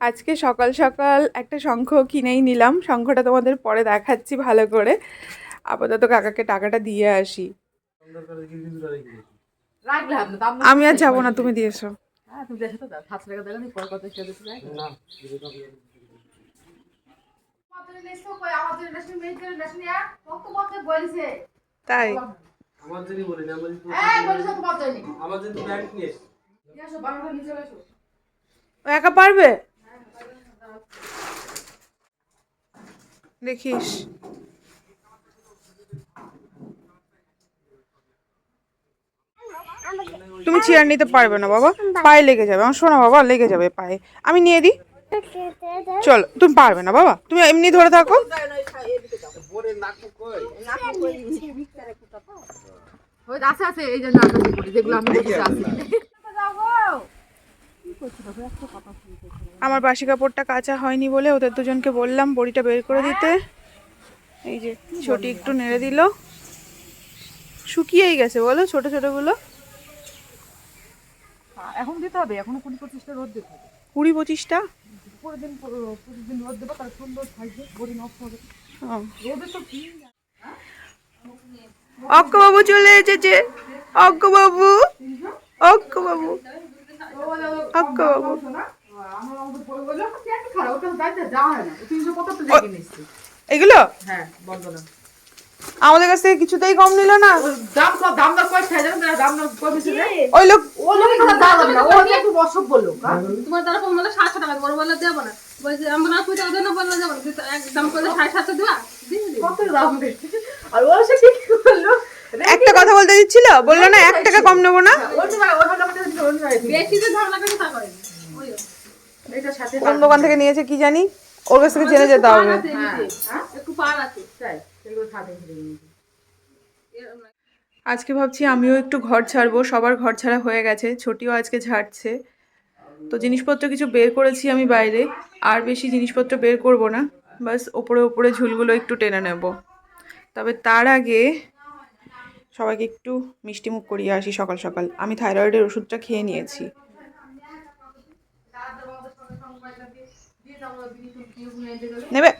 আজকে সকাল সকাল একটা শঙ্খ কিনেই নিলাম। শঙ্খটা তোমাদের পরে দেখাচ্ছি ভালো করে। আপাতত কাকাকে টাকাটা দিয়ে আসি। আমি আর যাব না তুমি দিয়েছ হ্যাঁ তাই? একা পারবে? দেখিস। তুমি চেয়ার নিতে পারবে না বাবা। পায়ে লেগে যাবে। আমার শোনো বাবা লেগে যাবে পায়ে। আমি নিয়ে দিই চলো তুমি পারবে না বাবা। তুমি এমনি ধরে থাকো। আছে আছে এই জন্য যেগুলো আমি আমার বাসি কাপড়টা কাঁচা হয়নি বলে ওদের দুজনকে বললাম বড়িটা বের করে দিতে। এই যে ছোটি একটু নেড়ে দিল। শুকিয়েই গেছে বলো ছোট ছোটগুলো। এখন দিতে হবে এখনও কুড়ি পঁচিশটা রোদ দিতে হবে। কুড়ি পঁচিশটা? দিন পরের দিন রোদ দেবো তার সুন্দর থাকবে বড়ি নষ্ট হবে। রোদে তো কি? অক্ক বাবু চলে এসেছে। বাবু এগুলো? আমাদের কাছ কিছুতেই কম নিল না। দাম কম দাম কয় ছাই জানেন দাম কয় বেশি ওই লোক ও কথা দাম না ও একটু বসব বলল তোমার বলে সাতশো টাকা বড় দেবো না। বলছে আমরা কুড়ি টাকা দেবো বললে দেবো না। একদম করলে সাড়ে সাতশো দেওয়া? কত দাম আর ও সে কি করল? একটা কথা বলতে দিচ্ছিল? বলল না এক টাকা কম নেব না? ওই তো ভাই ওখানে আমাদের ধরুন ভাই বেশি যে ধারণা করে তা করেনি ওই এটা সাথে কোন দোকান থেকে নিয়েছে কি জানি? ওর কাছ থেকে জেনে যেতে হবে। নিয়ে আজকে ভাবছি আমিও একটু ঘর ছাড়বো। সবার ঘর ছাড়া হয়ে গেছে। ছোটিও আজকে ঝাড়ছে। তো জিনিসপত্র কিছু বের করেছি আমি বাইরে। আর বেশি জিনিসপত্র বের করব না। বাস ওপরে ওপরে ঝুলগুলো একটু টেনে নেব। তবে তার আগে সবাইকে একটু মিষ্টি মুখ করিয়ে আসি সকাল সকাল। আমি থাইরয়েডের ওষুধটা খেয়ে নিয়েছি। নেবে?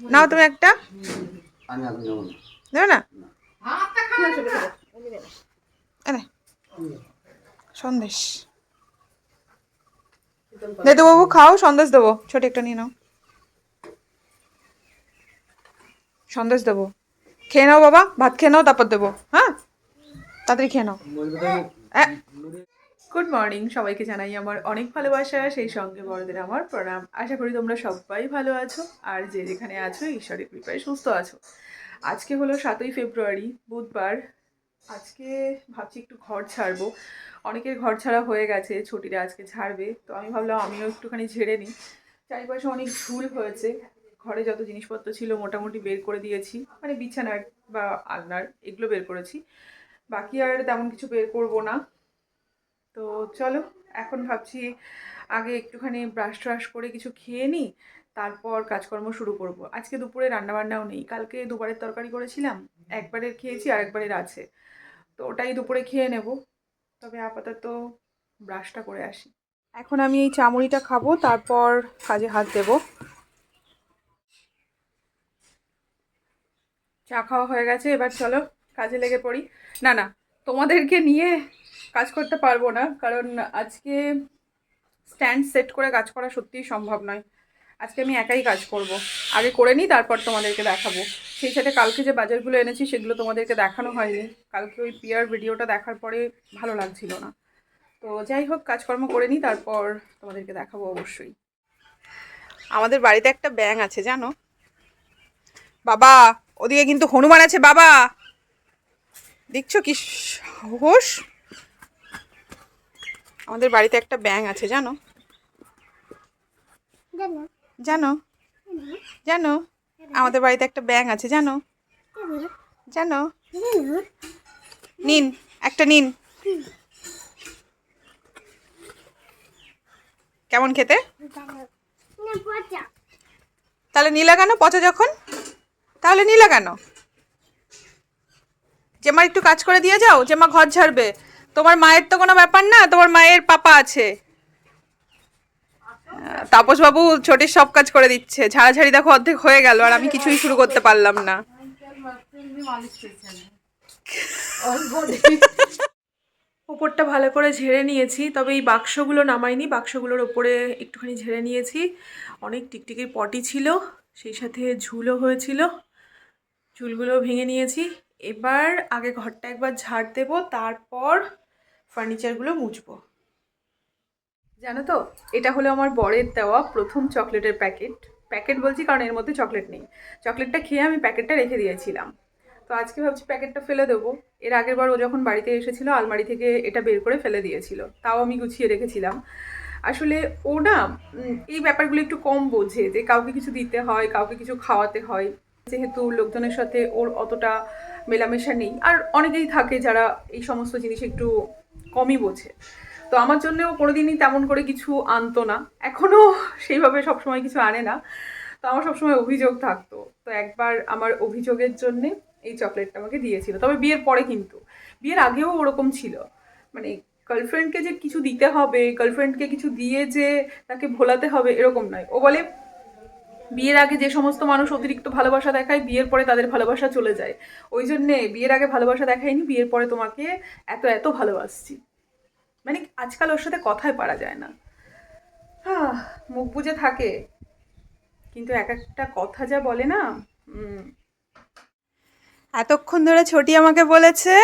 নাও তুমি একটা। নেবে না। সন্দেশ। দে বাবু খাও সন্দেশ দেবো। ছোট একটা নিয়ে নাও। সন্দেশ দেবো। খেয়ে নাও বাবা, ভাত খেয়ে নাও, তারপর দেবো হ্যাঁ? তাড়াতাড়ি খেয়ে নাও। গুড মর্নিং, সবাইকে জানাই আমার অনেক ভালোবাসা, সেই সঙ্গে বড়দের আমার প্রণাম। আশা করি তোমরা সবাই ভালো আছো, আর যে যেখানে আছো, ঈশ্বরের কৃপায় সুস্থ আছো। আজকে হলো সাতই ফেব্রুয়ারি, বুধবার। আজকে ভাবছি একটু ঘর ছাড়বো। অনেকের ঘর ছাড়া হয়ে গেছে ছুটিরা আজকে ছাড়বে। তো আমি ভাবলাম আমিও একটুখানি ঝেড়ে নিই। চারিপাশে অনেক ঝুল হয়েছে। ঘরে যত জিনিসপত্র ছিল মোটামুটি বের করে দিয়েছি। মানে বিছানার বা আলনার এগুলো বের করেছি। বাকি আর তেমন কিছু বের করব না। তো চলো, এখন ভাবছি আগে একটুখানি ব্রাশ ট্রাশ করে কিছু খেয়ে নিই তারপর কাজকর্ম শুরু করব। আজকে দুপুরে রান্নাবান্নাও নেই, কালকে দুবারের তরকারি করেছিলাম, একবারের খেয়েছি আর একবারের আছে। তো ওটাই দুপুরে খেয়ে নেব। তবে আপাতত ব্রাশটা করে আসি। এখন আমি এই চামড়িটা খাব, তারপর কাজে হাত দেব। চা খাওয়া হয়ে গেছে, এবার চলো কাজে লেগে পড়ি। না না, তোমাদেরকে নিয়ে কাজ করতে পারব না, কারণ আজকে স্ট্যান্ড সেট করে কাজ করা সত্যিই সম্ভব নয়। আজকে আমি একাই কাজ করব। আগে করে নিই, তারপর তোমাদেরকে দেখাবো। সেই সাথে কালকে যে বাজারগুলো এনেছি, সেগুলো তোমাদেরকে দেখানো হয়নি। কালকে ওই পিয়ার ভিডিওটা দেখার পরে ভালো লাগছিল না। তো যাই হোক, কাজকর্ম করে নিই, তারপর তোমাদেরকে দেখাবো অবশ্যই। আমাদের বাড়িতে একটা ব্যাং আছে, জানো? বাবা ওদিকে কিন্তু হনুমান আছে বাবা। দেখছ কি সাহস? আমাদের বাড়িতে একটা ব্যাং আছে জানো? জানো। জানো? আমাদের বাড়িতে একটা ব্যাং আছে জানো? জানো। নিন একটা নিন। কেমন খেতে? তাহলে নিলা কেন পচা যখন? তাহলে নিলা কেন? জেমার একটু কাজ করে দিয়ে যাও জেমা ঘর ঝাড়বে। তোমার মায়ের তো কোনো ব্যাপার না তোমার মায়ের পাপা আছে। আহ, তাপসবাবু ছোটির সব কাজ করে দিচ্ছে। ঝাড়াঝাড়ি দেখো অর্ধেক হয়ে গেল আর আমি কিছুই শুরু করতে পারলাম না। ওপরটা ভালো করে ঝেড়ে নিয়েছি তবে এই বাক্সগুলো নামাইনি। বাক্সগুলোর ওপরে একটুখানি ঝেড়ে নিয়েছি। অনেক টিকটিকির পটি ছিল সেই সাথে ঝুলও হয়েছিল। চুলগুলো ভেঙে নিয়েছি। এবার আগে ঘরটা একবার ঝাড় দেবো, তারপর ফার্নিচারগুলো মুছবো। জানো তো, এটা হলো আমার বরের দেওয়া প্রথম চকলেটের প্যাকেট। প্যাকেট বলছি কারণ এর মধ্যে চকলেট নেই। চকলেটটা খেয়ে আমি প্যাকেটটা রেখে দিয়েছিলাম। তো আজকে ভাবছি প্যাকেটটা ফেলে দেবো। এর আগের বার ও যখন বাড়িতে এসেছিল, আলমারি থেকে এটা বের করে ফেলে দিয়েছিল। তাও আমি গুছিয়ে রেখেছিলাম। আসলে ও না এই ব্যাপারগুলো একটু কম বোঝে যে কাউকে কিছু দিতে হয়, কাউকে কিছু খাওয়াতে হয়। যেহেতু লোকজনের সাথে ওর অতটা মেলামেশা নেই। আর অনেকেই থাকে যারা এই সমস্ত জিনিস একটু কমই বোঝে। তো আমার জন্য ও কোনোদিনই তেমন করে কিছু আনতো না। এখনও সেইভাবে সবসময় কিছু আনে না। তো আমার সবসময় অভিযোগ থাকতো। তো একবার আমার অভিযোগের জন্যে এই চকলেটটা আমাকে দিয়েছিল। তবে বিয়ের পরে কিন্তু। বিয়ের আগেও ওরকম ছিল। মানে গার্লফ্রেন্ডকে যে কিছু দিতে হবে গার্লফ্রেন্ডকে কিছু দিয়ে যে তাকে ভোলাতে হবে, এরকম নয়। ও বলে বিয়ের আগে যে সমস্ত মানুষ অতিরিক্ত ভালোবাসা দেখায়, বিয়ের পরে তাদের ভালোবাসা চলে যায়। ওই জন্যে বিয়ের আগে ভালোবাসা দেখায়নি, বিয়ের পরে তোমাকে এত এত ভালোবাসছি। মানে আজকাল ওর সাথে কথাই পারা যায় না। হ্যাঁ মুখ বুজে থাকে। কিন্তু এক একটা কথা যা বলে না এতক্ষণ ধরে ছোটি আমাকে বলেছে,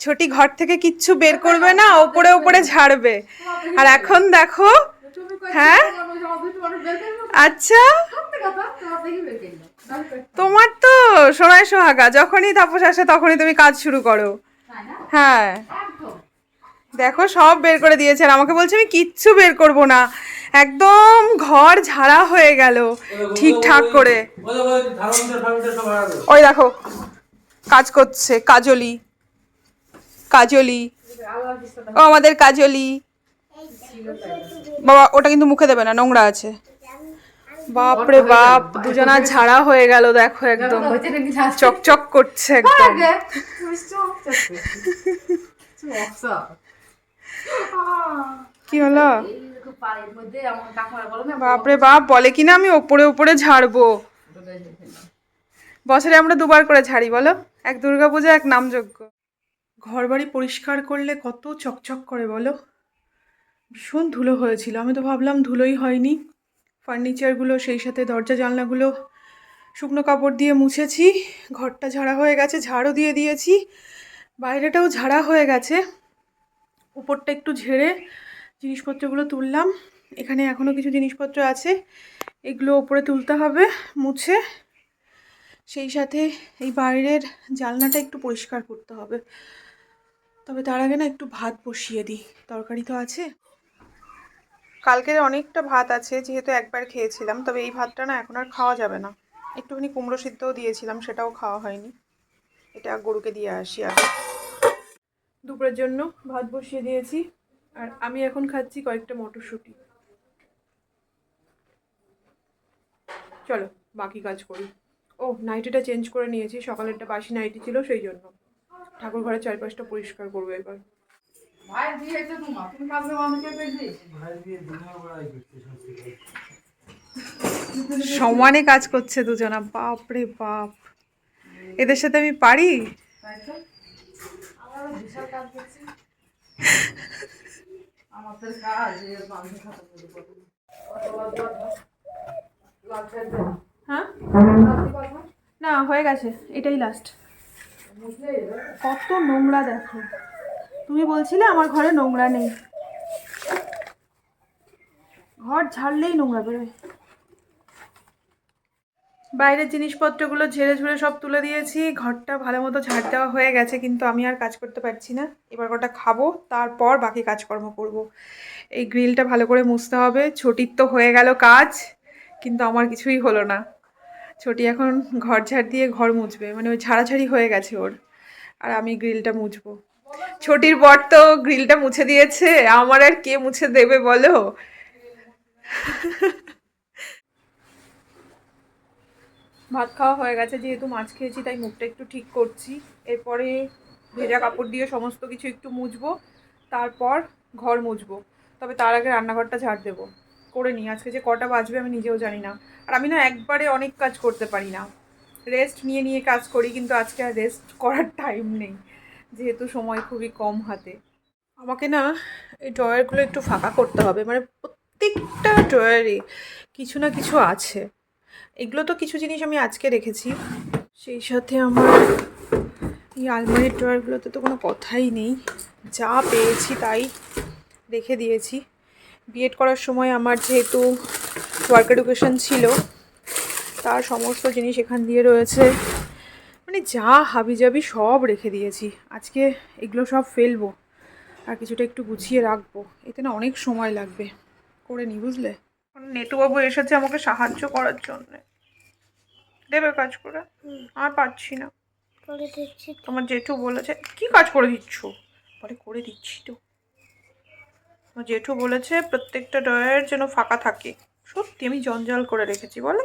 ছোটি ঘর থেকে কিচ্ছু বের করবে না, ওপরে ওপরে ঝাড়বে। আর এখন দেখো হ্যাঁ? আচ্ছা। তোমার তো সোনায় সোহাগা যখনই তাপস আসে তখনই তুমি কাজ শুরু করো। হ্যাঁ। দেখো সব বের করে দিয়েছে আর আমাকে বলছে আমি কিচ্ছু বের করব না। একদম ঘর ঝাড়া হয়ে গেল ঠিকঠাক করে। ওই দেখো, কাজ করছে কাজলি। কাজলি। ও আমাদের কাজলি। বাবা ওটা কিন্তু মুখে দেবে না নোংরা আছে। বাপ রে বাপ দুজনা ঝাড়া হয়ে গেল দেখো একদম। চকচক করছে একদম। কি হলো? বাপরে বাপ বলে কিনা আমি ওপরে ওপরে ঝাড়বো? বছরে আমরা দুবার করে ঝাড়ি বলো? এক দুর্গাপূজা এক নামযজ্ঞ। ঘর বাড়ি পরিষ্কার করলে কত চকচক করে বলো? ভীষণ ধুলো হয়েছিল। আমি তো ভাবলাম ধুলোই হয়নি। ফার্নিচারগুলো, সেই সাথে দরজা, জানলাগুলো, শুকনো কাপড় দিয়ে মুছেছি। ঘরটা ঝাড়া হয়ে গেছে, ঝাড়ও দিয়ে দিয়েছি। বাইরেটাও ঝাড়া হয়ে গেছে। উপরটা একটু ঝেড়ে জিনিসপত্রগুলো তুললাম। এখানে এখনও কিছু জিনিসপত্র আছে। এগুলো ওপরে তুলতে হবে, মুছে। সেই সাথে এই বাইরের জানলাটা একটু পরিষ্কার করতে হবে। তবে তার আগে না একটু ভাত বসিয়ে দিই। তরকারি তো আছে। কালকের অনেকটা ভাত আছে, যেহেতু একবার খেয়েছিলাম, তবে এই ভাতটা না এখন আর খাওয়া যাবে না। একটুখানি কুমড়ো সিদ্ধও দিয়েছিলাম, সেটাও খাওয়া হয়নি। এটা গরুকে দিয়ে আসি আগে। দুপুরের জন্য ভাত বসিয়ে দিয়েছি, আর আমি এখন খাচ্ছি কয়েকটা মটরশুঁটি। চলো, বাকি কাজ করি। ও, নাইটিটা চেঞ্জ করে নিয়েছি, সকালেরটা বাসি নাইটি ছিল, সেই জন্য। ঠাকুর ঘরের চারপাশটা পরিষ্কার করব এবার। ভাই দিয়েছে তোমার তুমি কাজে মানুষকে দেখবি? ভাই দিয়ে দিনের বেলায় করছে সমানে কাজ করছে দুজনা বাপ রে বাপ। এদের সাথে আমি পারি? আমাদের কাজ করব। হ্যাঁ? না হয়ে গেছে এটাই লাস্ট কত নোংরা দেখো। তুমি বলছিলে আমার ঘরে নোংরা নেই। ঘর ঝাড়লেই নোংরা বেরোয়। বাইরের জিনিসপত্রগুলো ঝেড়ে ঝুড়ে সব তুলে দিয়েছি। ঘরটা ভালো মতো ঝাড় দেওয়া হয়ে গেছে, কিন্তু আমি আর কাজ করতে পারছি না। এবার কটা খাব, তারপর বাকি কাজকর্ম করব। এই গ্রিলটা ভালো করে মুছতে হবে। ছটির তো হয়ে গেল কাজ, কিন্তু আমার কিছুই হলো না। ছোটি এখন ঘর ঝাড় দিয়ে ঘর মুছবে মানে ওই ঝাড়াঝাড়ি হয়ে গেছে ওর। আর আমি গ্রিলটা মুছবো। ছোটির বর তো গ্রিলটা মুছে দিয়েছে, আমার আর কে মুছে দেবে বলো? ভাত খাওয়া হয়ে গেছে, যেহেতু মাছ খেয়েছি, তাই মুখটা একটু ঠিক করছি। এরপরে ভেজা কাপড় দিয়ে সমস্ত কিছু একটু মুছবো, তারপর ঘর মুছবো। তবে তার আগে রান্নাঘরটা ঝাড় দেবো। করে নিই, আজকে যে কটা বাজবে আমি নিজেও জানি না। আর আমি না একবারে অনেক কাজ করতে পারি না। রেস্ট নিয়ে নিয়ে কাজ করি, কিন্তু আজকে আর রেস্ট করার টাইম নেই। যেহেতু সময় খুবই কম হাতে। আমাকে না এই ড্রয়ারগুলো একটু ফাঁকা করতে হবে মানে প্রত্যেকটা ড্রয়ারে কিছু না কিছু আছে। এগুলো তো কিছু জিনিস আমি আজকে রেখেছি। সেই সাথে আমার এই আলমারির ড্রয়ারগুলোতে তো কোনো কথাই নেই। যা পেয়েছি তাই রেখে দিয়েছি। বিএড করার সময় আমার যেহেতু ওয়ার্ক এডুকেশন ছিল, তার সমস্ত জিনিস এখান দিয়ে রয়েছে। মানে যা হাবিজাবি সব রেখে দিয়েছি। আজকে এগুলো সব ফেলব আর কিছুটা একটু গুছিয়ে রাখব। এতে না অনেক সময় লাগবে। করে নি বুঝলে? নেটুবাবু এসেছে আমাকে সাহায্য করার জন্য। দেবে কাজ করে? আর পাচ্ছি না। করে দিচ্ছি তোমার জেঠু বলেছে কি কাজ করে দিচ্ছ? পরে করে দিচ্ছি তো। আমার জেঠু বলেছে প্রত্যেকটা ড্রয়ার যেন ফাঁকা থাকে। সত্যি আমি জঞ্জাল করে রেখেছি বলো?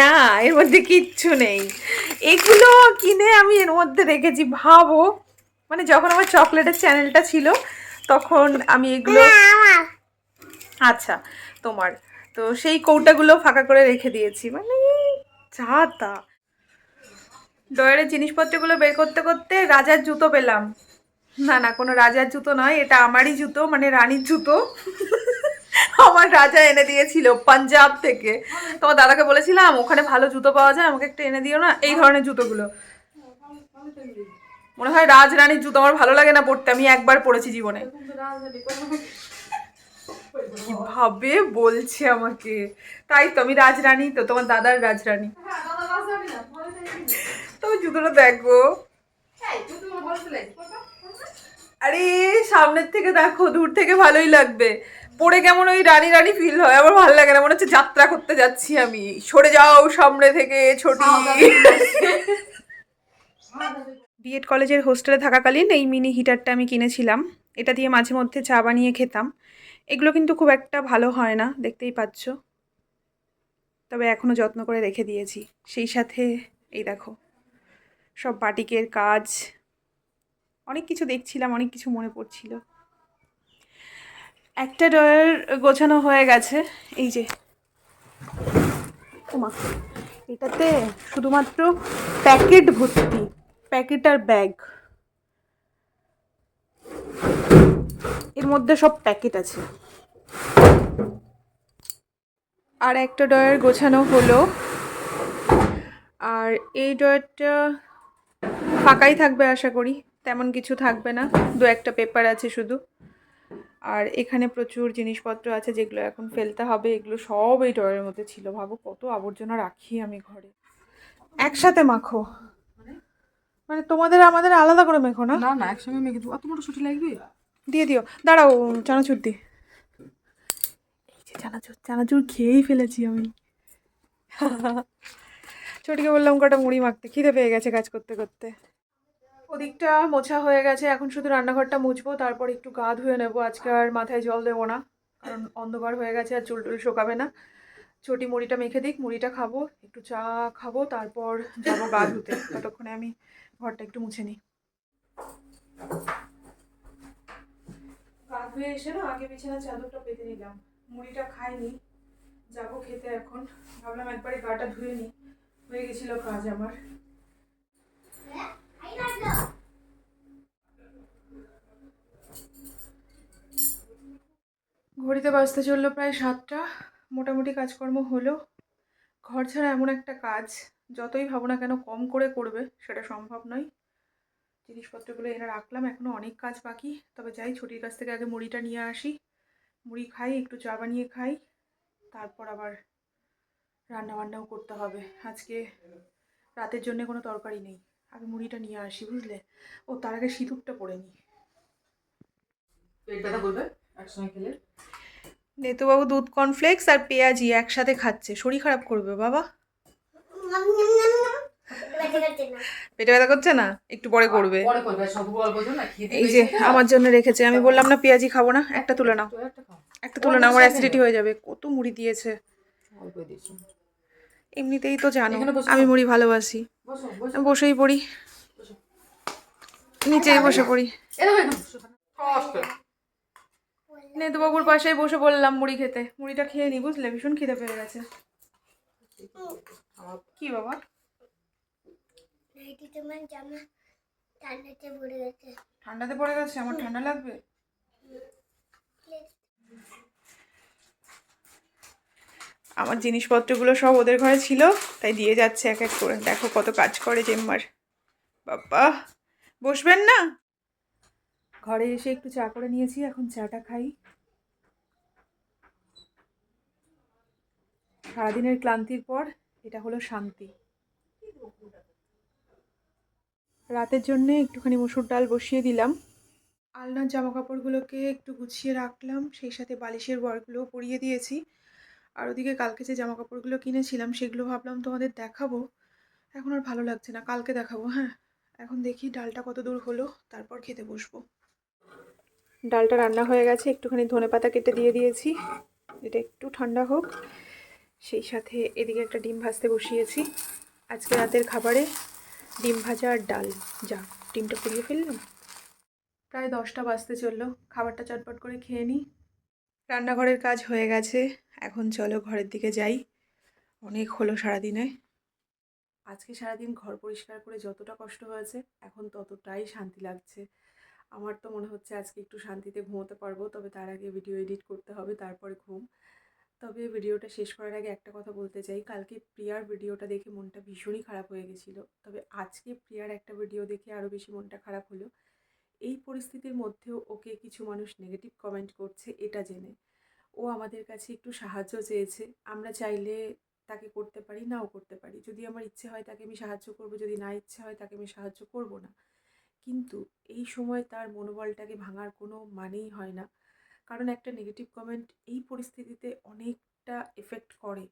না এর মধ্যে কিচ্ছু নেই। এগুলো কিনে আমি এর মধ্যে রেখেছি। ভাবো মানে যখন আমার চকলেটের চ্যানেলটা ছিল তখন আমি এগুলো আচ্ছা তোমার। তো সেই কৌটাগুলো ফাঁকা করে রেখে দিয়েছি। মানে যা তা। ডয়ারের জিনিসপত্রগুলো বের করতে করতে রাজার জুতো পেলাম। না না কোনো রাজার জুতো নয় এটা আমারই জুতো মানে রানীর জুতো। আমার রাজা এনে দিয়েছিল পাঞ্জাব থেকে। তোমার দাদাকে বলেছিলাম, ওখানে ভালো জুতো পাওয়া যায়, আমাকে একটা এনে দিও না, এই ধরনের জুতোগুলো। মনে হয় রাজরানীর জুতো আমার ভালো লাগে না পড়তে, আমি একবার পড়েছি জীবনে। কীভাবে বলছে আমাকে? তাই তো, আমি রাজরানী, তো তোমার দাদার রাজরানী। তুমি জুতোটা দেখো। আরে, সামনের থেকে দেখো, দূর থেকে ভালোই লাগবে। পরে কেমন ওই রানি রানি ফিল হয়, আমার ভালো লাগে না, মনে হচ্ছে যাত্রা করতে যাচ্ছি আমি। সরে যাও সামনে থেকে, ছোটি। বিএড কলেজের হোস্টেলে থাকাকালীন এই মিনি হিটারটা আমি কিনেছিলাম। এটা দিয়ে মাঝে মধ্যে চা বানিয়ে খেতাম। এগুলো কিন্তু খুব একটা ভালো হয় না, দেখতেই পাচ্ছ। তবে এখনও যত্ন করে রেখে দিয়েছি। সেই সাথে এই দেখো, সব বাটিকের কাজ। অনেক কিছু দেখছিলাম, অনেক কিছু মনে পড়ছিল। একটা ডয়ার গোছানো হয়ে গেছে। এই যে। ওমা, এটাতে শুধুমাত্র প্যাকেট ভর্তি, প্যাকেট আর ব্যাগ। এর মধ্যে সব প্যাকেট আছে। আর একটা ডয়ার গোছানো হলো। আর এই ডয়ারটা ফাঁকাই থাকবে আশা করি, তেমন কিছু থাকবে না। দু একটা পেপার আছে শুধু। আর এখানে প্রচুর জিনিসপত্র আছে যেগুলো এখন ফেলতে হবে এগুলো সব এই ডয়ারের মধ্যে ছিল। ভাবো কত আবর্জনা রাখি আমি ঘরে। একসাথে মাখো। মানে তোমাদের আমাদের আলাদা করে মেখো না? না না একসঙ্গে মেখে দেবো। বড় ছুটি লাগবে? দিয়ে দিও। দাঁড়াও চানাচুর দি। এই যে চানাচুর চানাচুর খেয়েই ফেলেছি আমি। ছোটকে বললাম কটা মুড়ি মাখতে। খিদে পেয়ে গেছে কাজ করতে করতে। ওদিকটা মোছা হয়ে গেছে, এখন শুধু রান্নাঘরটা মুছবো, তারপর একটু গা ধুয়ে নেব। আজকে আর মাথায় জল দেবো না, কারণ অন্ধকার হয়ে গেছে আর চুল টুল শোকাবে না। ছোটি মুড়িটা মেখে দিক, মুড়িটা খাব, একটু চা খাব, তারপর যাব গা ধুতে। ততক্ষণে আমি ঘরটা একটু মুছে নিই। গা ধুয়ে এসে না আগে বিছানা চাদরটা পেতে নিলাম। মুড়িটা খাইনি, যাব খেতে এখন। ভাবলাম একবারে গাটা ধুয়ে নিই। হয়ে গেছিল কাজ আমার। ঘড়িতে বাজতে চলল প্রায় সাতটা। মোটামুটি কাজকর্ম হলো। ঘর ছাড়া এমন একটা কাজ, যতই ভাবো না কেন কম করে করবে, সেটা সম্ভব নয়। জিনিসপত্রগুলো এনে রাখলাম এখনও অনেক কাজ বাকি। তবে যাই, ছুটির কাছ থেকে আগে মুড়িটা নিয়ে আসি। মুড়ি খাই, একটু চা বানিয়ে খাই। তারপর আবার রান্না বান্নাও করতে হবে। আজকে রাতের জন্য কোনো তরকারি নেই। আগে মুড়িটা নিয়ে আসি বুঝলে? ও তার আগে সিঁদুরটা পরে নিই। পেট ব্যথা করবে একসঙ্গে খেলে? নেতুবাবু দুধ কর্নফ্লেক্স আর পেঁয়াজি একসাথে খাচ্ছে। শরীর খারাপ করবে বাবা। পেটে ব্যথা করছে না? একটু পরে করবে। পরে করবে। সবু অল্প জন না খেতে এই যে আমার জন্য রেখেছে। আমি বললাম না পেঁয়াজি খাব না একটা তুলে নাও। একটা তুলে নাও আমার অ্যাসিডিটি হয়ে যাবে। কত মুড়ি দিয়েছে। এমনিতেই তো জানো আমি মুড়ি ভালোবাসি। বসো বসো আমি বসেই পড়ি। নিচেই বসে পড়ি। নেতুবাবুর পাশেই বসে বললাম মুড়ি খেতে। মুড়িটা খেয়ে নি বুঝলে? ভীষণ খিদে পেয়ে গেছে। কি বাবা? ঠান্ডাতে পড়ে গেছে। আমার ঠান্ডা লাগবে? আমার জিনিসপত্রগুলো সব ওদের ঘরে ছিল, তাই দিয়ে যাচ্ছে এক এক করে। দেখো কত কাজ করে চেম্বার। বাবা, বসবেন না? ঘরে এসে একটু চা করে নিয়েছি, এখন চাটা খাই। সারাদিনের ক্লান্তির পর এটা হলো শান্তি। রাতের জন্যে একটুখানি মসুর ডাল বসিয়ে দিলাম। আলনার জামা কাপড়গুলোকে একটু গুছিয়ে রাখলাম, সেই সাথে বালিশের বরগুলোও পরিয়ে দিয়েছি। আর ওদিকে কালকে যে জামা কাপড়গুলো কিনেছিলাম, সেগুলো ভাবলাম তোমাদের দেখাবো। এখন আর ভালো লাগছে না, কালকে দেখাবো হ্যাঁ। এখন দেখি ডালটা কত দূর হলো, তারপর খেতে বসবো। ডালটা রান্না হয়ে গেছে, একটুখানি ধনে পাতা কেটে দিয়ে দিয়েছি। এটা একটু ঠান্ডা হোক। সেই সাথে এদিকে একটা ডিম ভাজতে বসিয়েছি। আজকে রাতের খাবারে ডিম ভাজা আর ডাল। যা, ডিমটা পুড়িয়ে ফেললাম। প্রায় দশটা বাজতে চলল। খাবারটা চটপট করে খেয়ে নিই। রান্নাঘরের কাজ হয়ে গেছে। এখন চলো ঘরের দিকে যাই। অনেক হলো সারাদিনে। আজকে সারাদিন ঘর পরিষ্কার করে যতটা কষ্ট হয়েছে, এখন ততটাই শান্তি লাগছে। আমার তো মনে হচ্ছে আজকে একটু শান্তিতে ঘুমোতে পারব, তবে তার আগে ভিডিও এডিট করতে হবে, তারপরে ঘুম। তবে ভিডিওটা শেষ করার আগে একটা কথা বলতে চাই। কালকে প্রিয়ার ভিডিওটা দেখে মনটা ভীষণই খারাপ হয়ে গেছিল। তবে আজকে প্রিয়ার একটা ভিডিও দেখে আরও বেশি মনটা খারাপ হলো। এই পরিস্থিতির মধ্যেও ওকে কিছু মানুষ নেগেটিভ কমেন্ট করছে, এটা জেনে। ও আমাদের কাছে একটু সাহায্য চেয়েছে। আমরা চাইলে তাকে করতে পারি, নাও করতে পারি। যদি আমার ইচ্ছে হয় তাকে আমি সাহায্য করব, যদি না ইচ্ছে হয় তাকে আমি সাহায্য করব না। কিন্তু এই সময় তার মনোবলটাকে ভাঙার কোনো মানেই হয় না। কারণ একটা নেগেটিভ কমেন্ট এই পরিস্থিতিতে অনেকটা এফেক্ট করে।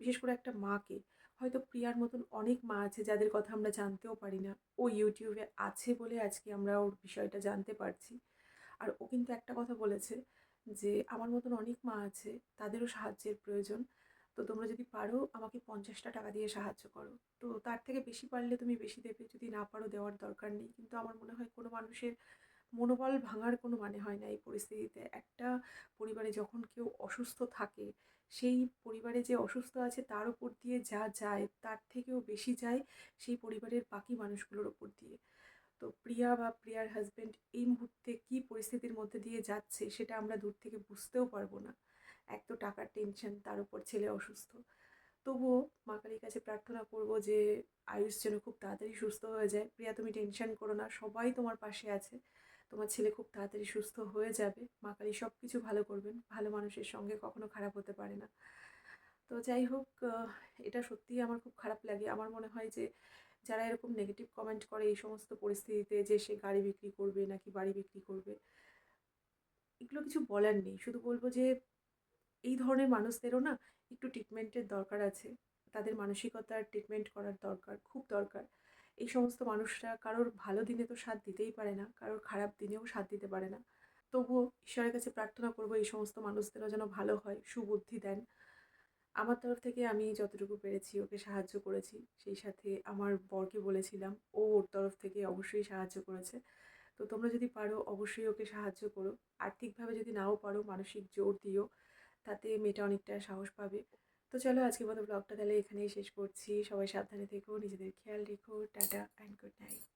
বিশেষ করে একটা মাকে। হয়তো প্রিয়ার মতন অনেক মা আছে যাদের কথা আমরা জানতেও পারি না। ও ইউটিউবে আছে বলে আজকে আমরা ওর বিষয়টা জানতে পারছি। আর ও কিন্তু একটা কথা বলেছে যে, আমার মতন অনেক মা আছে, তাদেরও সাহায্যের প্রয়োজন। তো তোমরা যদি পারো, আমাকে পঞ্চাশটা টাকা দিয়ে সাহায্য করো। তো তার থেকে বেশি পারলে তুমি বেশি দেবে, যদি না পারো দেওয়ার দরকার নেই। কিন্তু আমার মনে হয় কোনো মানুষের মনোবল ভাঙার কোনো মানে হয় না এই পরিস্থিতিতে। একটা পরিবারে যখন কেউ অসুস্থ থাকে সেই পরিবারে যে অসুস্থ আছে তার উপর দিয়ে যা যায়, তার থেকেও বেশি যায় সেই পরিবারের বাকি মানুষগুলোর ওপর দিয়ে। তো প্রিয়া বা প্রিয়ার হাজব্যান্ড এই মুহূর্তে কী পরিস্থিতির মধ্যে দিয়ে যাচ্ছে সেটা আমরা দূর থেকে বুঝতেও পারব না। এক তো টাকার টেনশন তার উপর ছেলে অসুস্থ। তবুও মা কালীর কাছে প্রার্থনা করব যে, আয়ুষ যেন খুব তাড়াতাড়ি সুস্থ হয়ে যায়। প্রিয়া তুমি টেনশন করো না, সবাই তোমার পাশে আছে। তোমার ছেলে খুব তাড়াতাড়ি সুস্থ হয়ে যাবে। মা কালী সব কিছু ভালো করবেন। ভালো মানুষের সঙ্গে কখনো খারাপ হতে পারে না। তো যাই হোক এটা সত্যিই আমার খুব খারাপ লাগে। আমার মনে হয় যে, যারা এরকম নেগেটিভ কমেন্ট করে এই সমস্ত পরিস্থিতিতে যে সে গাড়ি বিক্রি করবে নাকি বাড়ি বিক্রি করবে, এগুলো কিছু বলার নেই। শুধু বলব যে, এই ধরনের মানুষদেরও না একটু ট্রিটমেন্টের দরকার আছে। তাদের মানসিকতার ট্রিটমেন্ট করার দরকার, খুব দরকার। এই সমস্ত মানুষরা কারোর ভালো দিনে তো সাথ দিতেই পারে না, কারোর খারাপ দিনেও সাথ দিতে পারে না। তবুও ঈশ্বরের কাছে প্রার্থনা করব এই সমস্ত মানুষদেরও যেন ভালো হয়, সুবুদ্ধি দেন। আমার তরফ থেকে আমি যতটুকু পেরেছি ওকে সাহায্য করেছি, সেই সাথে আমার বরকে বলেছিলাম, ও ওর তরফ থেকে অবশ্যই সাহায্য করেছে। তো তোমরা যদি পারো অবশ্যই ওকে সাহায্য করো। আর্থিকভাবে যদি নাও পারো, মানসিক জোর দিও, তাতে মেয়েটা অনেকটা সাহস পাবে। তো চলো আজকের মতো ব্লগটা তাহলে এখানেই শেষ করছি। সবাই সাবধানে থেকো, নিজেদের খেয়াল রেখো। Tata and good night